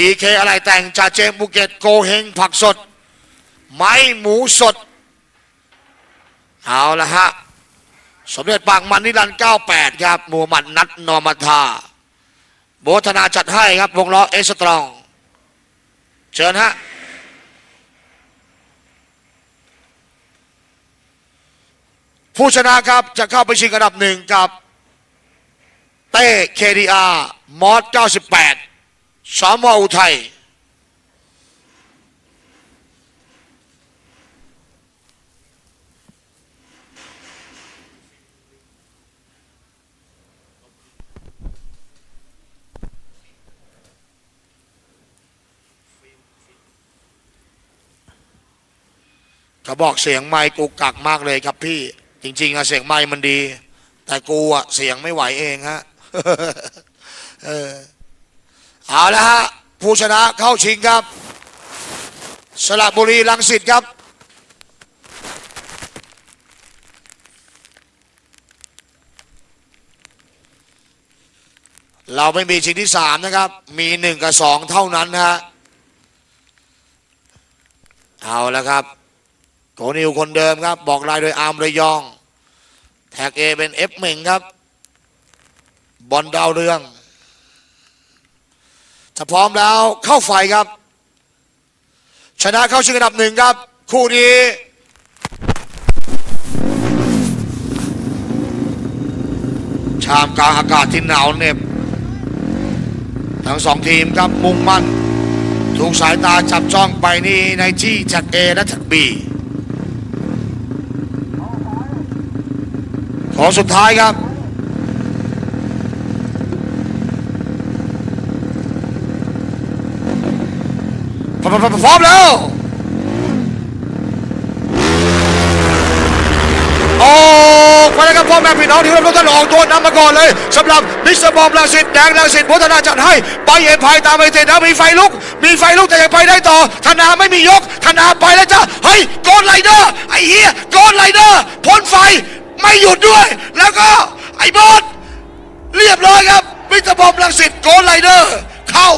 อีเคอะไรแต่งจาเจมส์ภูเก็ตโกเฮงผักสด ไม้หมูสด เอาละฮะ สมเด็จปางมันนิรันดร์98 ครับมูหมัดนัดนอมาธาโบธนาจัดให้ครับ วงล้อเอสตรอง เชิญฮะ ผู้ชนะครับจะเข้าไปชิงอันดับหนึ่งกับ เต้ KDR มอส98 สมอุทัยเขาบอกเสียงไมค์กูกักมากเลยครับพี่ จริง ๆอะเสียงไมค์มันดี แต่กูอะเสียงไม่ไหวเองฮะเออ เอาละฮะผู้ชนะเข้าชิงครับ สระบุรีลังสิตครับ เราไม่มีชิงที่สามนะครับ มีหนึ่งกับสองเท่านั้นนะฮะเอาล้วครับโกนิวคนเดิมครับ บอกลายโดยอาร์มระยอง แท็กเอเป็นเอฟเมงครับ บอลดาวเรือง ถ้าพร้อมแล้วเข้าไฟครับ ชนะเข้าชิงอันดับหนึ่งครับ คู่นี้ชามกลางอากาศที่หนาวเหน็บ ทั้งสองทีมครับมุ่งมั่น ถูกสายตาจับจ้องไปนี่ในที่แท็กเอและแท็กบีขอสุดท้ายครับ พร้อมแล้วโอ้ไปแล้วครับพ่อแม่พี่น้องที่รับรู้ท่านออกตัวนำมาก่อนเลยสำหรับมิสเตอร์บอมลังสิตแดงลังสิตพัฒนาจัดให้ ไปเอ็นพายตามไปเสร็จแล้วมีไฟลุก มีไฟลุกแต่ยังไปได้ต่อ ธนาไม่มียก ธนาไปแล้วจ้ะเฮ้ยโกนไลเดอร์ไอ้เหี้ยโกนไลเดอร์พ่นไฟไม่หยุดด้วย แล้วก็ไอ้บอสเรียบร้อยครับมิสเตอร์บอมลังสิตโกนไลเดอร์เข้า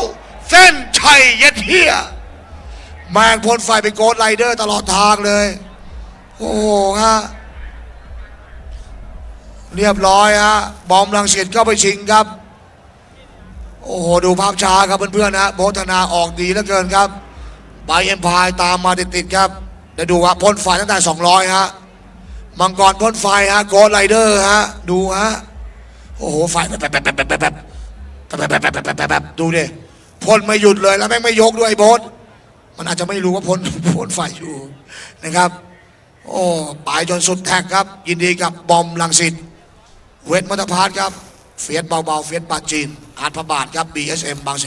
เส้นชัยเย็ดเหี้ย แมงพ่นไฟเป็นโกนไลเดอร์ตลอดทางเลย โอ้โหฮะเรียบร้อยฮะบอมลังสิตเข้าไปชิงครับ โอ้โห ดูภาพช้าครับเพื่อนๆนะโบธนาออกดีเหลือเกินครับไบเอ็มพายตามมาติดๆครับได้ดูว่าพ่นไฟตั้งแต่ 200ฮะมังกรพ่นไฟฮะโกดไรเดอร์ฮะดูฮะโอ้โหไฟแบบแบบแบบแบบแบบแบบแบบแบบแบบแบบแบบดูดิพ่นไม่หยุดเลยแล้วแม่งไม่ยกด้วยไอ้โบส มันอาจจะไม่รู้ว่าพ้นพ่นไฟอยู่นะครับ โอ้ปายจนสุดแท็กครับ ยินดีกับบอมลังสิตเวทมัตพาร์ทครับ เฟียสเบาๆเฟียสปาจีนอาร์ตพระบาทครับ BSM บางสิ